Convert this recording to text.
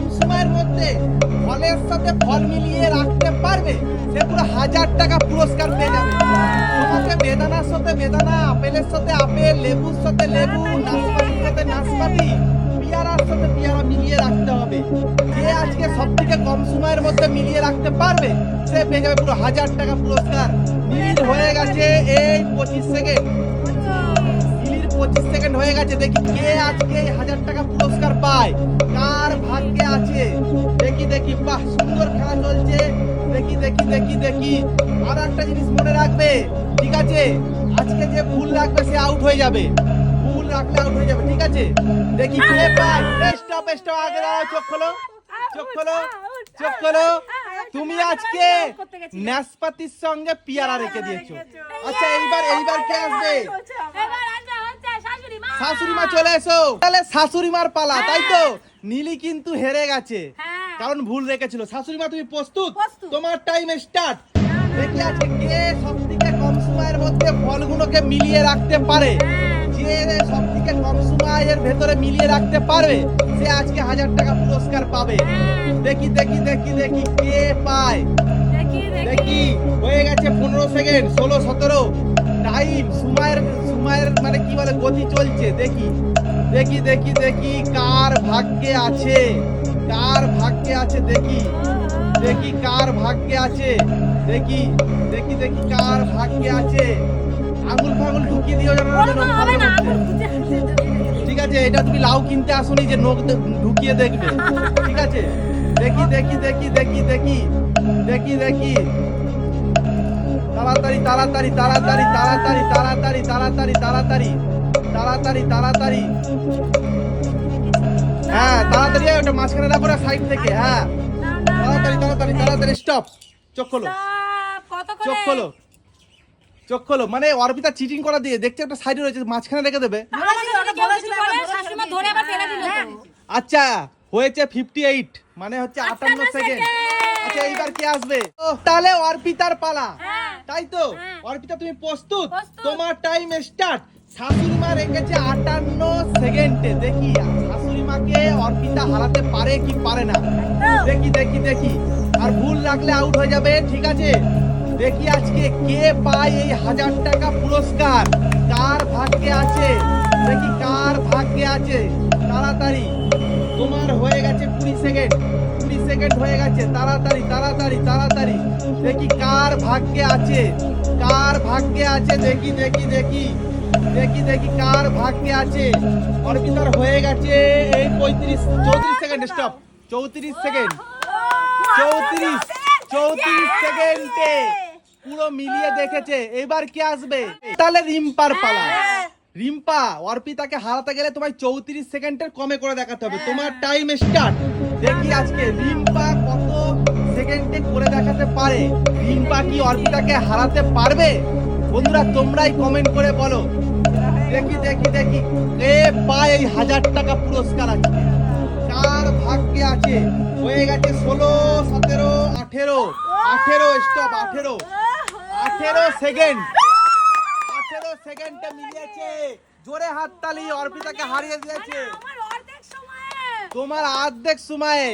কম সময়ের মধ্যে ফলের সাথে ফল মিলিয়ে রাখতে পারবে, সে পুরো হাজার টাকা পুরস্কার পেয়ে যাবে। তোমাকে বেদানার সাথে বেদানা, আপেলের সাথে আপেল, লেবুর সাথে লেবু, নাশপাতির সাথে নাশপাতি, পিয়ারার সাথে পিয়ারা মিলিয়ে রাখতে হবে। যে আজকে সব থেকে কম সময়ের মধ্যে মিলিয়ে রাখতে পারবে, সে পেয়ে যাবে পুরো হাজার টাকা পুরস্কার। মিল হয়ে গেছে এই পঁচিশ সেকেন্ড। পঁচিশ সেকেন্ড হয়ে গেছে, দেখি কে আজকে হাজার টাকা পুরস্কার পায়, কার ভাগ্যে আছে? দেখি দেখি, বাহ, সুন্দর খেলা চলছে। দেখি দেখি দেখি দেখি। আর একটা জিনিস মনে রাখবে, ঠিক আছে? আজকে যে ভুল রাখবে, সে আউট হয়ে যাবে। ভুল রাখলে আউট হয়ে যাবে, ঠিক আছে? দেখি কে পায়। স্টপ স্টপ আগে দাও চোখ খোলো চোখ খোলো চোখ খোলো। তুমি আজকে নাশপাতির সঙ্গে পিয়ারা রেখে দিয়েছ। আচ্ছা এইবার এইবার কে আসবে? শাশুড়ি মা চলে এসো। তাহলে শাশুড়ি মার পালা তাই তো? নীলি কিন্তু হেরে গেছে। হ্যাঁ। কারণ ভুল রেখেছিল। শাশুড়ি মা তুমি প্রস্তুত। তোমার টাইম স্টার্ট দেখি আজকে কে সব থেকে কম সময়ের মধ্যে ফলগুলোকে মিলিয়ে রাখতে পারে। হ্যাঁ। যে সব থেকে কম সময়ের ভেতরে মিলিয়ে রাখতে পারবে সে আজকে হাজার টাকা পুরস্কার পাবে। হ্যাঁ। দেখি দেখি দেখি দেখি কে পায়। দেখি হয়ে গেছে পনেরো সেকেন্ড ষোলো সতেরো। টাইম সময়ের সময়ের মানে কি বলে গতি চলছে দেখি দেখি দেখি দেখি কার ভাগ্যে আছে কার ভাগ্যে আছে দেখি দেখি কার ভাগ্যে আছে দেখি দেখি দেখি কার ভাগ্যে আছে আঙুল ফাঙুল ঢুকিয়ে দিও ঠিক আছে এটা তুমি লাউ কিনতে আসোনি যে নখ ঢুকিয়ে দেখবে ঠিক আছে দেখি দেখি দেখি দেখি দেখি দেখি দেখি তাড়াতাড়ি তাড়াতাড়ি তাড়াতাড়ি তাড়াতাড়ি তাড়াতাড়ি তাড়াতাড়ি তাড়াতাড়ি তাড়াতাড়ি তাড়াতাড়ি। হ্যাঁ তাড়াতাড়ি ওটা মাঝখানে রাখো না সাইড থেকে হ্যাঁ। তাড়াতাড়ি তাড়াতাড়ি তাড়াতাড়ি স্টপ চোখ খোলো। চোখ খোলো। চোখ খোলো মানে অর্পিতা চিটিং করা দিয়ে দেখছে একটা সাইডে রয়েছে মাঝখানে রেখে দেবে। তো। আচ্ছা হয়েছে ফিফটি এইট মানে হচ্ছে আটান্ন সেকেন্ড আচ্ছা এইবার কে আসবে? ও, তাহলে অর্পিতার পালা। হ্যাঁ। তাই তো? হ্যাঁ। অর্পিতা তুমি প্রস্তুত। তোমার টাইম স্টার্ট শাশুড়ি মা রেখেছে আটান্ন সেকেন্ডে দেখি শাশুড়ি মাকে অর্পিতা হারাতে পারে কি পারে না? দেখি দেখি দেখি। আর ভুল রাখলে আউট হয়ে যাবে ঠিক আছে? দেখি আজকে কে পায় এই হাজার টাকা পুরস্কার? কার ভাগ্যে আছে? দেখি কার ভাগ্যে আছে? তাড়াতাড়ি। তোমার হয়ে গেছে কুড়ি সেকেন্ড কুড়ি সেকেন্ড হয়ে গেছে। তাড়াতাড়ি তাড়াতাড়ি তাড়াতাড়ি। দেখি কার ভাগ্যে আছে, কার ভাগ্যে আছে, দেখি দেখি দেখি। দেখি দেখি কার ভাগ্যে আছে। অর্পিতার হয়ে গেছে, এই পঁয়ত্রিশ, চৌত্রিশ সেকেন্ড স্টপ চৌত্রিশ সেকেন্ড চৌত্রিশ চৌত্রিশ সেকেন্ডে পুরো মিলিয়ে দেখেছে, এবার কে আসবে? তাহলে রিম্পার পালা রিম্পা, অর্পিতাকে হারাতে গেলে তোমায় চৌত্রিশ সেকেন্ডের কমে করে দেখাতে হবে। তোমার টাইম স্টার্ট দেখি আজকে রিম্পা কত সেকেন্ডে করে দেখাতে পারে। রিম্পা কি অর্পিতাকে হারাতে পারবে? বন্ধুরা, তোমরাই কমেন্ট করে বলো। দেখি দেখি দেখি। এ পায় এই হাজার টাকা পুরস্কার আছে। কার ভাগ্যে আছে? হয়ে গেছে ষোলো, সতেরো, আঠেরো। আঠেরো স্টপ আঠেরো। আঠেরো সেকেন্ড আঠেরো সেকেন্ডে মিলিয়েছে। জোরে হাততালি অর্পিতাকে হারিয়ে দিয়েছে। আমার অর্ধেক সময়ে। তোমার অর্ধেক সময়ে।